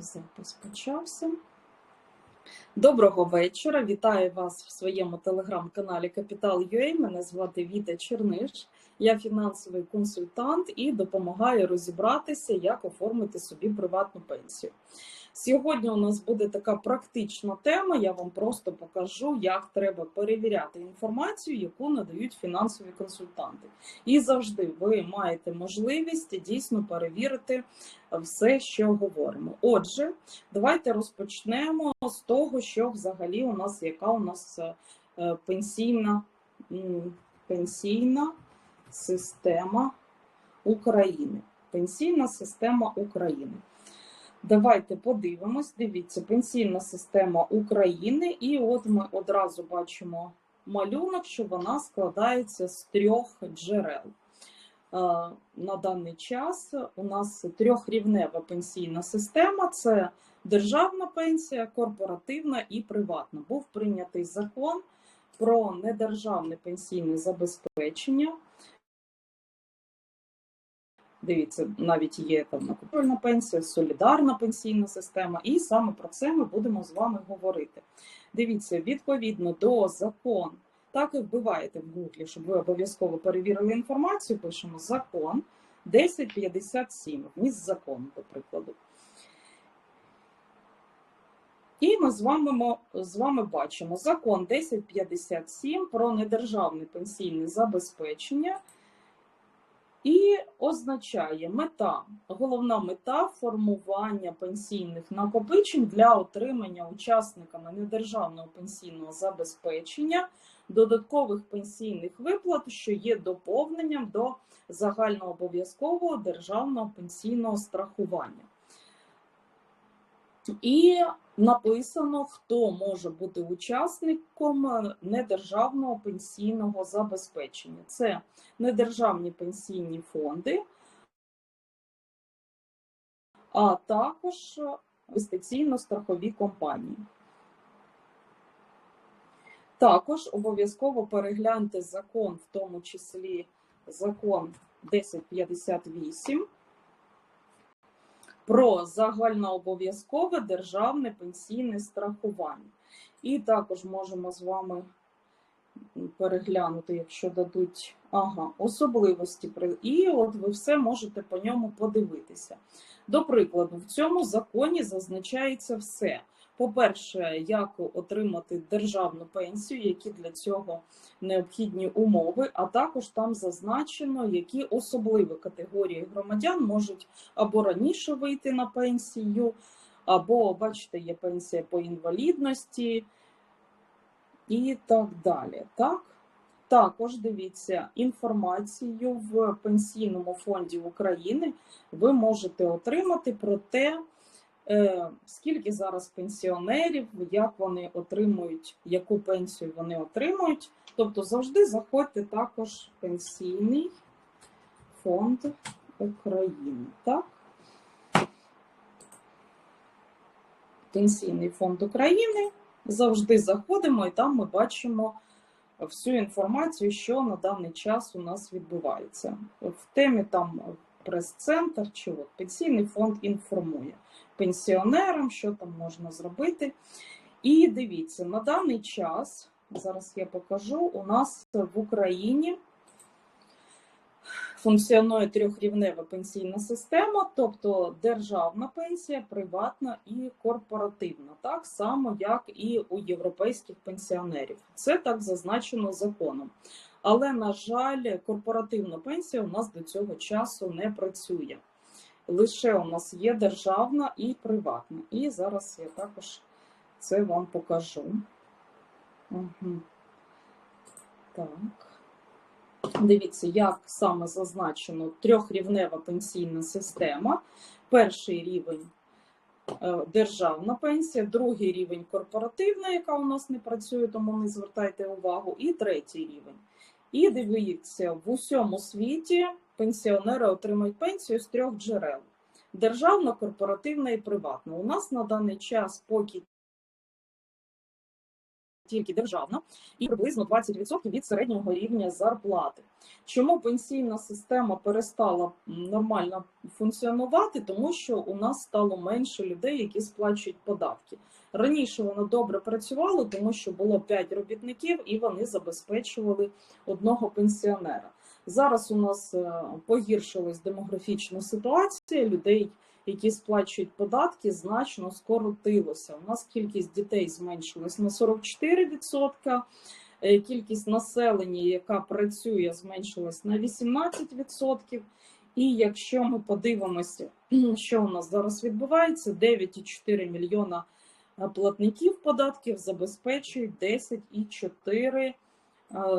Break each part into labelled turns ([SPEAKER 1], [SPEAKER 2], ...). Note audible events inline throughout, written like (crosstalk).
[SPEAKER 1] Запис почався. Доброго вечора. Вітаю вас в своєму телеграм-каналі Капітал.ua. Мене звати Віта Черниш. Я фінансовий консультант і допомагаю розібратися, як оформити собі приватну пенсію. Сьогодні у нас буде така практична тема. Я вам просто покажу, як треба перевіряти інформацію, яку надають фінансові консультанти. І завжди ви маєте можливість дійсно перевірити все, що говоримо. Отже, давайте розпочнемо з того, що взагалі у нас яка у нас е, пенсійна, пенсійна система України. Пенсійна система України. Давайте подивимось. Дивіться, пенсійна система України, і от ми одразу бачимо малюнок, що вона складається з трьох джерел. Е, На даний час у нас трьохрівнева пенсійна система: це державна пенсія, корпоративна і приватна. Був прийнятий закон про недержавне пенсійне забезпечення. Дивіться, навіть є там накопичувальна пенсія, солідарна пенсійна система, і саме про це ми будемо з вами говорити. Дивіться, відповідно до закону, так і вбиваєте в гуглі, щоб ви обов'язково перевірили інформацію. Пишемо закон 1057, вміст закону, до прикладу. І ми з вами, з вами бачимо закон 1057 про недержавне пенсійне забезпечення. І означає мета, головна мета формування пенсійних накопичень для отримання учасниками недержавного пенсійного забезпечення додаткових пенсійних виплат, що є доповненням до загальнообов'язкового державного пенсійного страхування. І написано, хто може бути учасником е, недержавного пенсійного забезпечення. Це недержавні пенсійні фонди, а також інвестиційно-страхові компанії. Також обов'язково перегляньте закон, в тому числі закон 1058 про загальнообов'язкове державне пенсійне страхування. І також можемо з вами переглянути, якщо дадуть ага, особливості. І от ви все можете по ньому подивитися. До прикладу, в цьому законі зазначається все. По-перше, як отримати державну пенсію, які для цього необхідні умови, а також там зазначено, які особливі категорії громадян можуть або раніше вийти на пенсію, або, бачите, є пенсія по інвалідності і так далі. Так? Також дивіться інформацію в Пенсійному фонді України. Ви можете отримати про те, скільки зараз пенсіонерів, як вони отримують, яку пенсію вони отримують. Тобто завжди заходьте також в Пенсійний фонд України. Так? Пенсійний фонд України. Завжди заходимо і там ми бачимо всю інформацію, що на даний час у нас відбувається. В темі там прес-центр чи от пенсійний фонд інформує пенсіонерам, що там можна зробити. І дивіться, на даний час, зараз я покажу, у нас в Україні функціонує трьохрівнева пенсійна система, тобто державна пенсія, приватна і корпоративна, так само, як і у європейських пенсіонерів. Це так зазначено законом. Але, на жаль, корпоративна пенсія у нас до цього часу не працює. Лише у нас є державна і приватна. І зараз я також це вам покажу. Угу. Так. Дивіться, як саме зазначено трьохрівнева пенсійна система. Перший рівень е, державна пенсія, другий рівень корпоративна, яка у нас не працює, тому не звертайте увагу, і третій рівень. І дивіться, в усьому світі пенсіонери отримують пенсію з трьох джерел: державна, корпоративна і приватна. У нас на даний час, поки тільки державна, і приблизно 20% від середнього рівня зарплати. Чому пенсійна система перестала нормально функціонувати? Тому що у нас стало менше людей, які сплачують податки. Раніше воно добре працювало, тому що було 5 робітників і вони забезпечували одного пенсіонера. Зараз у нас е, погіршилась демографічна ситуація людей які сплачують податки, значно скоротилося. У нас кількість дітей зменшилась на 44%, е, кількість населення, яка працює, зменшилась на 18%. І якщо ми подивимося, (clears throat) що у нас зараз відбувається, 9,4 мільйона е, платників податків забезпечують 10,4 е,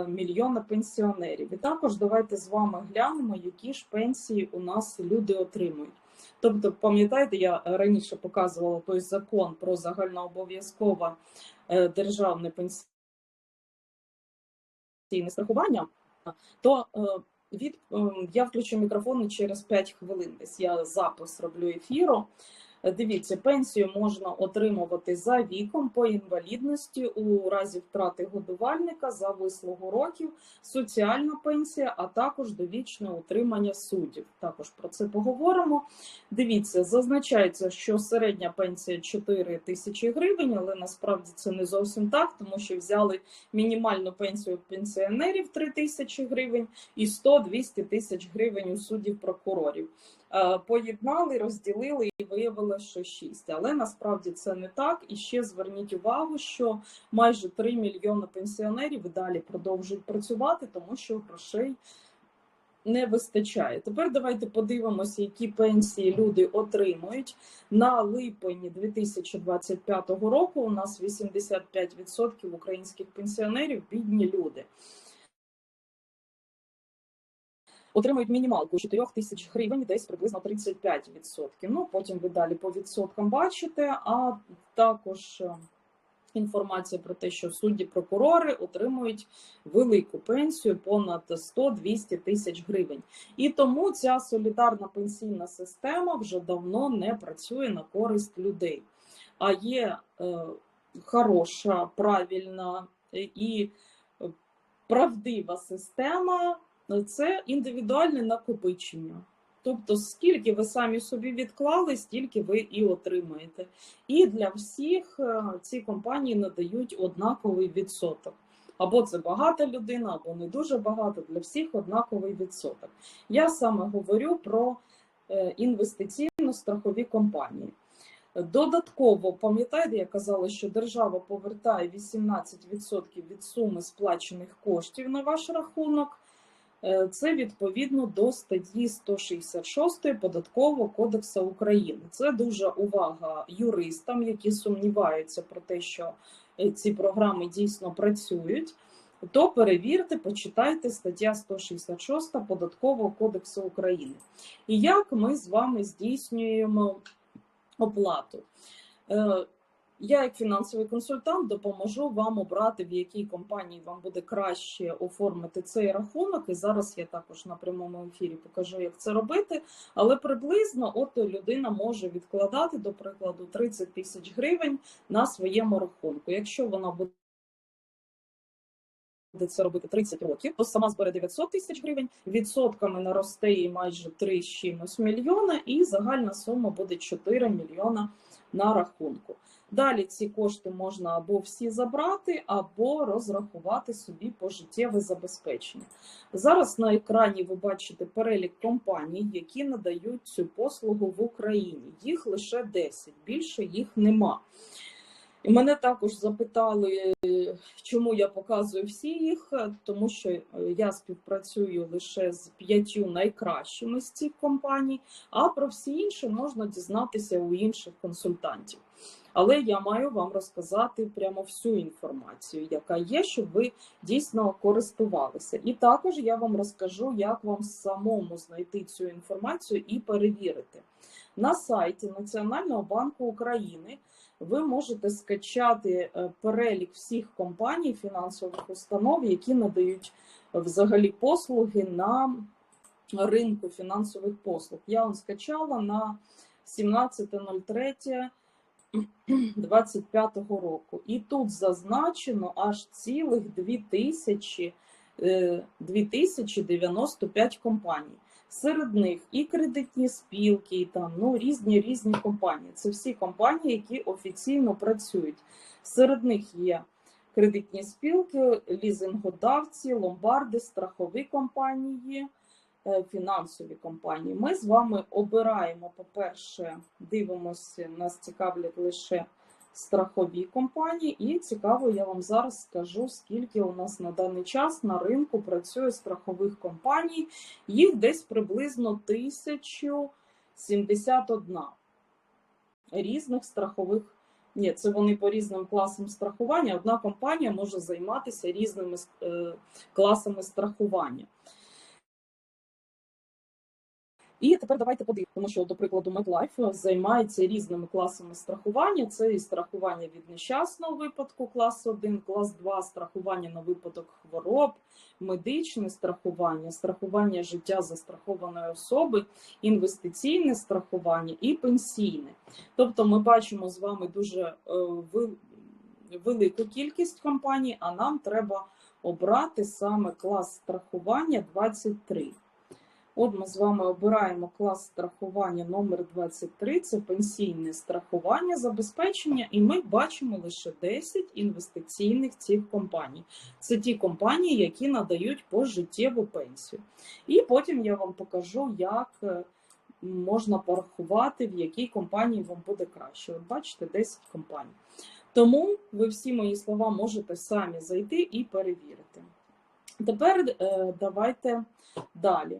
[SPEAKER 1] мільйона пенсіонерів. І також давайте з вами глянемо, які ж пенсії у нас люди отримують. Тобто, пам'ятаєте, я раніше показувала той закон про загальнообов'язкове е, державне пенсійне страхування, то е, від е, я включу мікрофон через 5 хвилин. Десь я запис роблю ефіру. Дивіться, пенсію можна отримувати за віком по інвалідності у разі втрати годувальника за вислугу років, соціальна пенсія, а також довічне утримання суддів. Також про це поговоримо. Дивіться, зазначається, що середня пенсія 4 тисячі гривень, але насправді це не зовсім так, тому що взяли мінімальну пенсію пенсіонерів 3 тисячі гривень і 100-200 тисяч гривень у суддів прокурорів. Е, поєднали, розділили і виявилося, що 6. Але насправді це не так. І ще зверніть увагу, що майже 3 мільйони пенсіонерів далі продовжують працювати, тому що грошей не вистачає. Тепер давайте подивимося, які пенсії люди отримують. На липень 2025 року у нас 85% українських пенсіонерів бідні люди отримують мінімалку 4 тисяч гривень, десь приблизно 35%. Ну потім ви далі по відсоткам бачите, а також е, інформація про те, що судді прокурори отримують велику пенсію понад 100-200 тисяч гривень. І тому ця солідарна пенсійна система вже давно не працює на користь людей. А є е, хороша, правильна і правдива система це індивідуальне накопичення. Тобто, скільки ви самі собі відклали, стільки ви і отримаєте. І для всіх е, ці компанії надають однаковий відсоток. Або це багата людина, або не дуже багато. Для всіх однаковий відсоток. Я саме говорю про е, інвестиційно-страхові компанії. Додатково, пам'ятаєте, я казала, що держава повертає 18% від суми сплачених коштів на ваш рахунок. Е, це відповідно до статті 166 податкового кодексу України. Це дуже увага юристам, які сумніваються про те, що е, ці програми дійсно працюють. То перевірте, почитайте стаття 166 податкового кодексу України. І як ми з вами здійснюємо оплату? Я, як фінансовий консультант, допоможу вам обрати, в якій компанії вам буде краще оформити цей рахунок. І зараз я також на прямому ефірі покажу, як це робити. Але приблизно от людина може відкладати, до прикладу, 30 тисяч гривень на своєму рахунку. Якщо вона буде буде це робити 30 років, то сама збере 900 тисяч гривень, відсотками наросте і майже 3 з чимось мільйона, і загальна сума буде 4 мільйона на рахунку. Далі ці кошти можна або всі забрати, або розрахувати собі пожиттєве забезпечення. Зараз на екрані ви бачите перелік компаній, які надають цю послугу в Україні. Їх лише 10, більше їх нема. І мене також запитали, чому я показую всі їх, тому що е, я співпрацюю лише з п'ятью найкращими з цих компаній, а про всі інші можна дізнатися у інших консультантів. Але я маю вам розказати прямо всю інформацію, яка є, щоб ви дійсно користувалися. І також я вам розкажу, як вам самому знайти цю інформацію і перевірити. На сайті Національного банку України ви можете скачати е, перелік всіх компаній фінансових установ, які надають взагалі послуги на ринку фінансових послуг. Я вам скачала на 17.03. 25-го року. І тут зазначено аж цілих 2000, е, 2095 компаній. Серед них і кредитні спілки, і там ну різні різні компанії. Це всі компанії, які офіційно працюють. Серед них є кредитні спілки, лізингодавці, ломбарди, страхові компанії, е, фінансові компанії. Ми з вами обираємо, по-перше, дивимося, нас цікавлять лише страхові компанії, і цікаво, я вам зараз скажу, скільки у нас на даний час на ринку працює страхових компаній. Їх десь приблизно 1071 різних страхових. Ні, це вони по різним класам страхування. Одна компанія може займатися різними е, класами страхування. І тепер давайте подивимося, що, до прикладу, MedLife займається різними класами страхування. Це і страхування від нещасного випадку, клас 1, клас 2, страхування на випадок хвороб, медичне страхування, страхування життя застрахованої особи, інвестиційне страхування і пенсійне. Тобто, ми бачимо з вами дуже е, велику кількість компаній, а нам треба обрати саме клас страхування 23. От ми з вами обираємо клас страхування номер 23 це пенсійне страхування забезпечення, і ми бачимо лише 10 інвестиційних цих компаній. Це ті компанії, які надають пожиттєву пенсію. І потім я вам покажу, як е, можна порахувати, в якій компанії вам буде краще. От бачите, 10 компаній. Тому ви всі мої слова можете самі зайти і перевірити. Тепер е, давайте далі.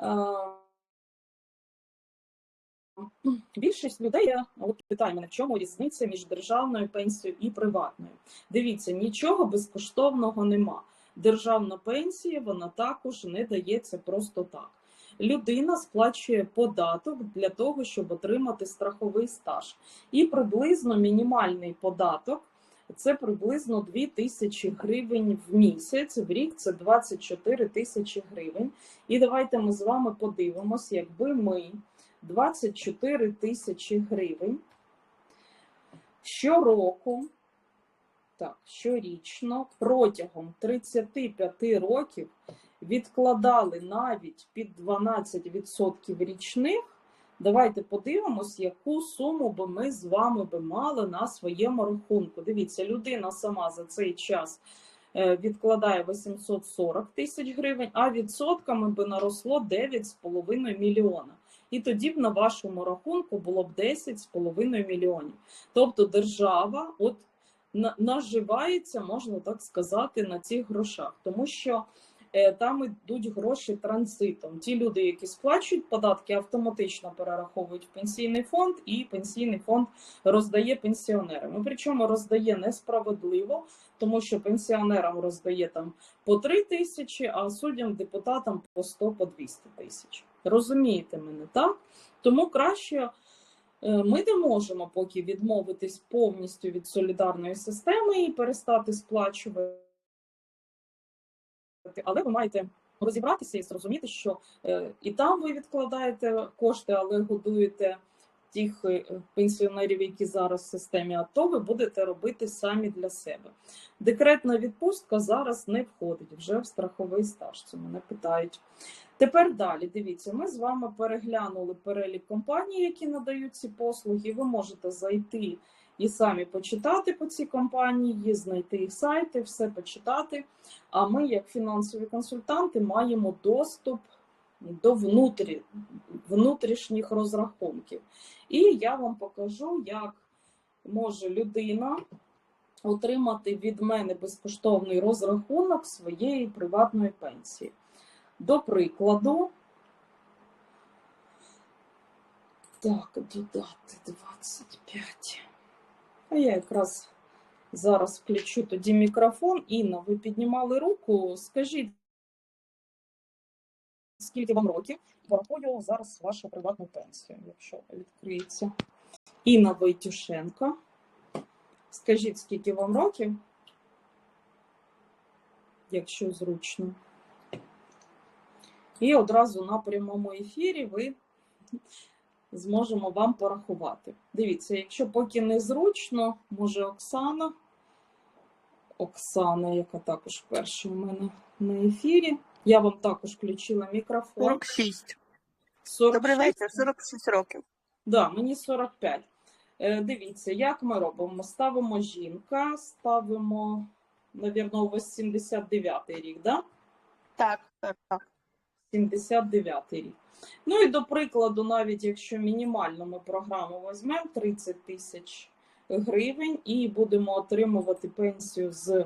[SPEAKER 1] (clears throat) Більшість людей от питає мене, в чому різниця між державною пенсією і приватною. Дивіться, нічого безкоштовного нема. Державна пенсія вона також не дається просто так. Людина сплачує податок для того, щоб отримати страховий стаж. І приблизно мінімальний податок це приблизно 2 тисячі гривень в місяць. В рік це 24 тисячі гривень. І давайте ми з вами подивимось, якби ми 24 тисячі гривень щороку, так, щорічно протягом 35 років відкладали навіть під 12% річних. Давайте подивимось, яку суму би ми з вами би мали на своєму рахунку. Дивіться, людина сама за цей час е, відкладає 840 тисяч гривень, а відсотками би наросло 9,5 мільйона. І тоді б на вашому рахунку було б 10,5 мільйонів. Тобто держава от наживається, можна так сказати, на цих грошах, тому що там йдуть гроші транзитом. Ті люди, які сплачують податки, автоматично перераховують в пенсійний фонд, і пенсійний фонд роздає пенсіонерам. Причому роздає несправедливо, тому що пенсіонерам роздає там по 3 тисячі, а суддям, депутатам по 100 по 200 тисяч. Розумієте мене, так? Тому краще. Е, ми не можемо поки відмовитись повністю від солідарної системи і перестати сплачувати але ви маєте розібратися і зрозуміти, що е, і там ви відкладаєте кошти, але годуєте тих е, пенсіонерів, які зараз в системі АТО, ви будете робити самі для себе. Декретна відпустка зараз не входить вже в страховий стаж. Це мене питають. Тепер далі дивіться, ми з вами переглянули перелік компаній, які надають ці послуги. Ви можете зайти і самі почитати по цій компанії, знайти їх сайти, все почитати. А ми, як фінансові консультанти, маємо доступ до внутрі, внутрішніх розрахунків. І я вам покажу, як може людина отримати від мене безкоштовний розрахунок своєї приватної пенсії. До прикладу, так, додати 25. А я якраз зараз включу тоді мікрофон. Інна, ви піднімали руку. Скажіть, скільки вам років? Порахую зараз вашу приватну пенсію, якщо відкриється. Інна Войтюшенко. Скажіть, скільки вам років? Якщо зручно. І одразу на прямому ефірі ви зможемо вам порахувати. Дивіться, якщо поки не зручно, може Оксана. Оксана, яка також перша у мене на ефірі. Я вам також включила мікрофон.
[SPEAKER 2] 46.
[SPEAKER 1] 46.
[SPEAKER 2] Добрий вечір, 46 років.
[SPEAKER 1] Да, мені 45. Е, Дивіться, як ми робимо? Ставимо жінка, ставимо, навірно, у вас 79 рік, да?
[SPEAKER 2] Так, так, так.
[SPEAKER 1] 79 рік. Ну і до прикладу, навіть якщо мінімальну ми програму візьмемо 30 тисяч гривень і будемо отримувати пенсію з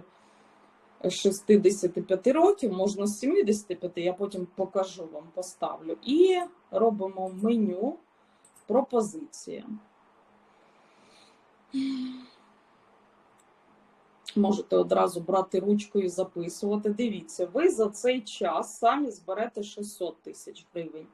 [SPEAKER 1] 65 років, можна з 75, я потім покажу вам, поставлю. І робимо меню пропозиція. Можете одразу брати ручку і записувати. Дивіться, ви за цей час самі зберете 600 тисяч гривень.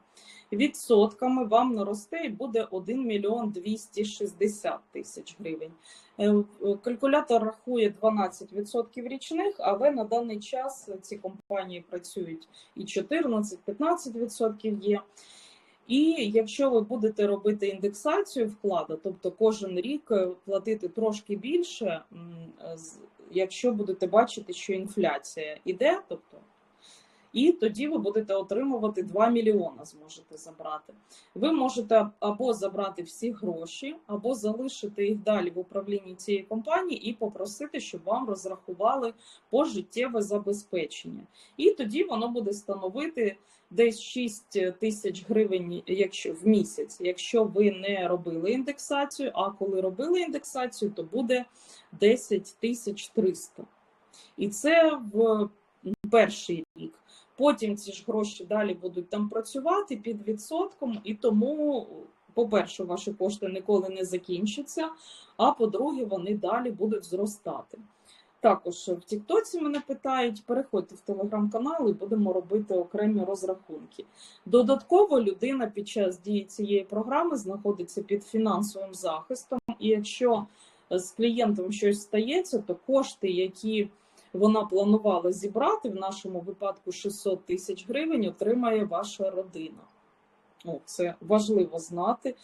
[SPEAKER 1] Відсотками вам наросте і буде 1 мільйон 260 тисяч гривень. Е, Калькулятор рахує 12% річних, але на даний час ці компанії працюють і 14-15% є. І якщо ви будете робити індексацію вкладу, тобто кожен рік е, платити трошки більше, якщо будете бачити, що інфляція іде, тобто, і тоді ви будете отримувати 2 мільйона, зможете забрати. Ви можете або забрати всі гроші, або залишити їх далі в управлінні цієї компанії і попросити, щоб вам розрахували пожиттєве забезпечення. І тоді воно буде становити десь 6 тисяч гривень якщо, в місяць, якщо ви не робили індексацію, а коли робили індексацію, то буде 10 тисяч 300. І це в перший рік. Потім ці ж гроші далі будуть там працювати під відсотком, і тому, по-перше, ваші кошти ніколи не закінчаться, а по-друге, вони далі будуть зростати. Також в Тіктоці мене питають, переходьте в телеграм-канал і будемо робити окремі розрахунки. Додатково людина під час дії цієї програми знаходиться під фінансовим захистом, і якщо з клієнтом щось стається, то кошти, які вона планувала зібрати, в нашому випадку 600 тисяч гривень, отримає ваша родина. О, це важливо знати.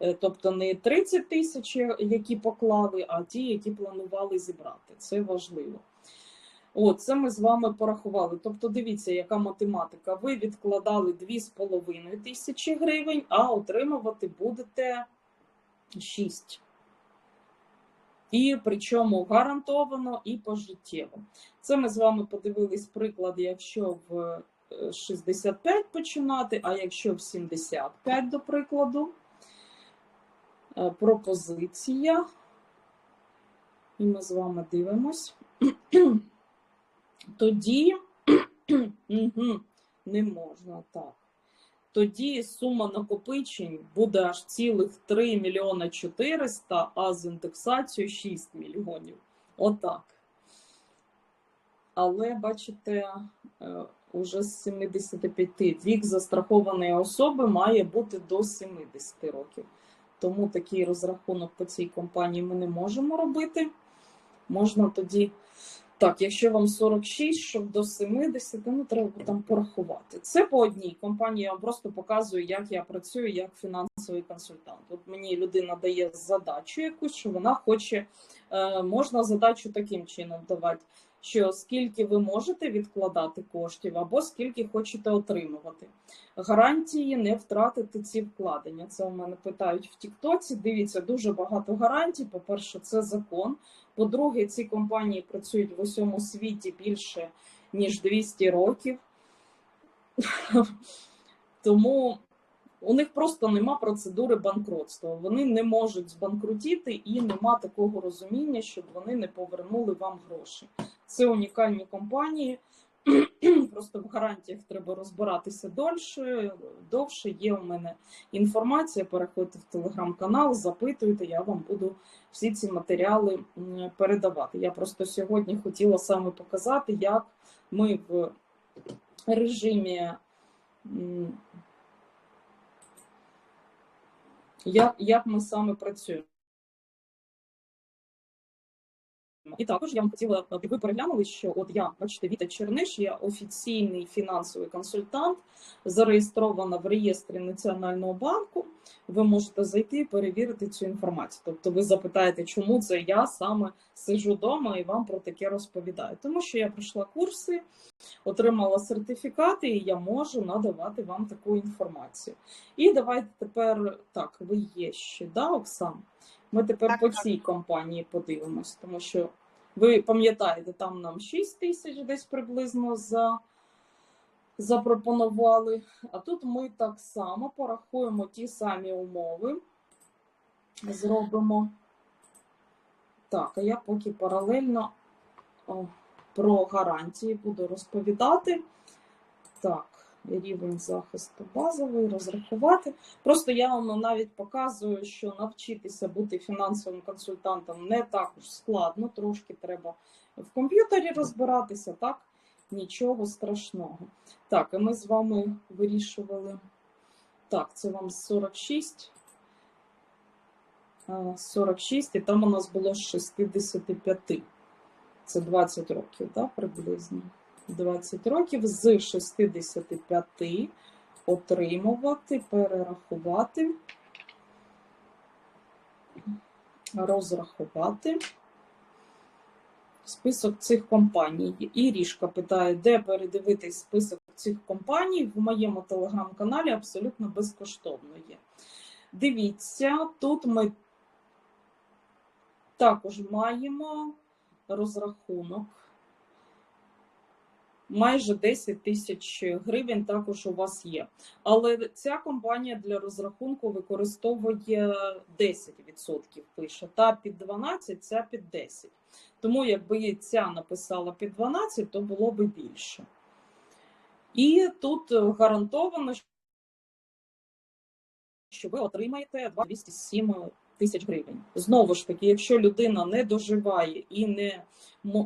[SPEAKER 1] Е, Тобто не 30 тисяч, які поклали, а ті, які планували зібрати. Це важливо. О, це ми з вами порахували. Тобто, дивіться, яка математика. Ви відкладали 2,5 тисячі гривень, а отримувати будете 6. І причому гарантовано і пожиттєво. Це ми з вами подивились приклад, якщо в е, 65 починати, а якщо в 75, до прикладу. Е, Пропозиція. І ми з вами дивимось. Тоді (clears throat) не можна так. Тоді сума накопичень буде аж цілих 3 мільйона 400, а з індексацією 6 мільйонів. Отак. Але бачите, е, уже з 75 вік застрахованої особи має бути до 70 років. Тому такий розрахунок по цій компанії ми не можемо робити. Можна тоді. Так, якщо вам 46, щоб до 70, ну треба там порахувати. Це по одній компанії. Я вам просто показую, як я працюю як фінансовий консультант. От мені людина дає задачу якусь, що вона хоче, е, можна задачу таким чином давати, що скільки ви можете відкладати коштів, або скільки хочете отримувати. Гарантії не втратити ці вкладення. Це у мене питають в Тіктоці. Дивіться, дуже багато гарантій. По-перше, це закон. По-друге, ці компанії працюють в усьому світі більше ніж 200 років. (laughs) Тому у них просто нема процедури банкротства. Вони не можуть збанкрутіти і нема такого розуміння, щоб вони не повернули вам гроші. Це унікальні компанії. (clears throat) Просто в гарантіях треба розбиратися дольше, довше. Є у мене інформація. Переходьте в телеграм-канал, запитуйте, я вам буду всі ці матеріали передавати. Я просто сьогодні хотіла саме показати, як ми в режимі. Як, як ми саме працюємо? І також я вам хотіла, аби ви переглянули, що от я, бачите, Віта Черниш, я офіційний фінансовий консультант, зареєстрована в реєстрі Національного банку. Ви можете зайти і перевірити цю інформацію. Тобто ви запитаєте, чому це я саме сиджу вдома і вам про таке розповідаю. Тому що я пройшла курси, отримала сертифікати, і я можу надавати вам таку інформацію. І давайте тепер так, ви є ще, да, Оксан? Ми тепер
[SPEAKER 2] Так,
[SPEAKER 1] по
[SPEAKER 2] так.
[SPEAKER 1] цій компанії подивимось, тому що ви пам'ятаєте, там нам 6 тисяч десь приблизно за, запропонували. А тут ми так само порахуємо ті самі умови. Зробимо. Так, а я поки паралельно о, про гарантії буду розповідати. Так, рівень захисту базовий, розрахувати. Просто я вам навіть показую, що навчитися бути фінансовим консультантом не так уж складно, трошки треба в комп'ютері розбиратися, так? Нічого страшного. Так, і ми з вами вирішували. Так, це вам 46. Е, 46, і там у нас було 65. Це 20 років, так, приблизно. 20 років з 65 отримувати, перерахувати, розрахувати список цих компаній. І Рішка питає, де передивитись список цих компаній. В моєму телеграм-каналі абсолютно безкоштовно є. Дивіться, тут ми також маємо розрахунок. Майже 10 тисяч гривень також у вас є. Але ця компанія для розрахунку використовує 10%, пише, та під 12, ця під 10. Тому якби ця написала під 12, то було би більше. І тут гарантовано, що ви отримаєте 207 тисяч гривень. Знову ж таки, якщо людина не доживає і не,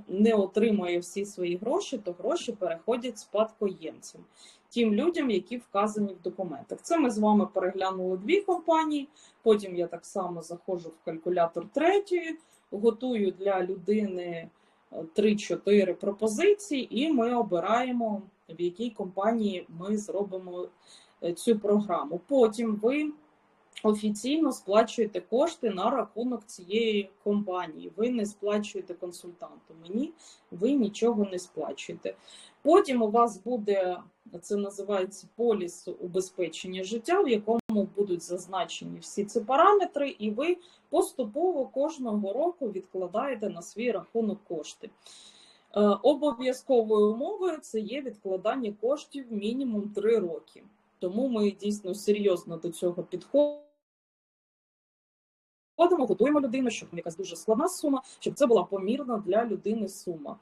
[SPEAKER 1] не отримує всі свої гроші, то гроші переходять спадкоємцям, тим людям, які вказані в документах. Це ми з вами переглянули дві компанії. Потім я так само заходжу в калькулятор третьої, готую для людини е, 3-4 пропозиції, і ми обираємо, в якій компанії ми зробимо е, цю програму. Потім ви офіційно сплачуєте кошти на рахунок цієї компанії. Ви не сплачуєте консультанту. Мені ви нічого не сплачуєте. Потім у вас буде це називається поліс убезпечення життя, в якому будуть зазначені всі ці параметри, і ви поступово кожного року відкладаєте на свій рахунок кошти. Е, Обов'язковою умовою це є відкладання коштів мінімум 3 роки. Тому ми дійсно серйозно до цього підходимо. Готуємо людину, щоб якась дуже складна сума, щоб це була помірна для людини сума.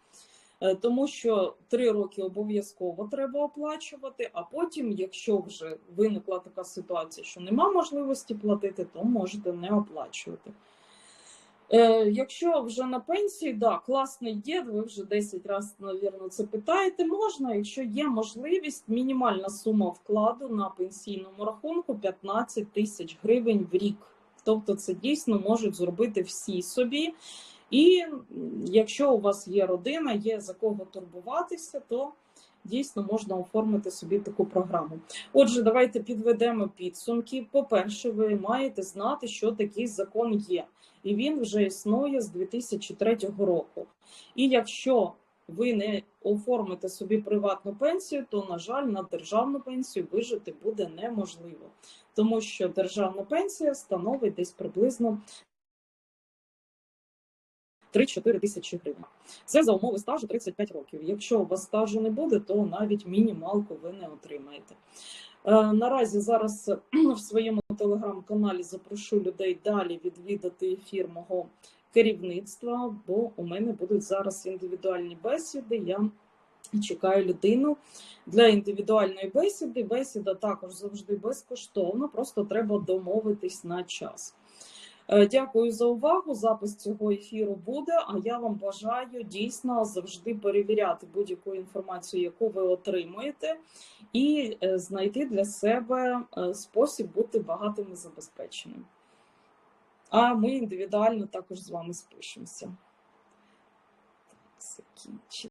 [SPEAKER 1] Е, Тому що три роки обов'язково треба оплачувати, а потім, якщо вже виникла така ситуація, що нема можливості платити, то можете не оплачувати. Е, Якщо вже на пенсії, да, класний дід, ви вже 10 разів, мабуть, це питаєте, можна, якщо є можливість, мінімальна сума вкладу на пенсійному рахунку 15 тисяч гривень в рік. Тобто це дійсно можуть зробити всі собі. І якщо у вас є родина, є за кого турбуватися, то дійсно можна оформити собі таку програму. Отже, давайте підведемо підсумки. По-перше, ви маєте знати, що такий закон є, і він вже існує з 2003 року. І якщо ви не оформите собі приватну пенсію, то, на жаль, на державну пенсію вижити буде неможливо, тому що державна пенсія становить десь приблизно 3-4 тисячі гривень. Це за умови стажу 35 років. Якщо у вас стажу не буде, то навіть мінімалку ви не отримаєте. Е, Наразі зараз (clears throat) в своєму телеграм-каналі запрошу людей далі відвідати ефір мого керівництва, бо у мене будуть зараз індивідуальні бесіди. Я чекаю людину для індивідуальної бесіди. Бесіда також завжди безкоштовна, просто треба домовитись на час. Е, Дякую за увагу. Запис цього ефіру буде. А я вам бажаю дійсно завжди перевіряти будь-яку інформацію, яку ви отримуєте, і е, знайти для себе е, спосіб бути багатим і забезпеченим а ми індивідуально також з вами спишемося. Так.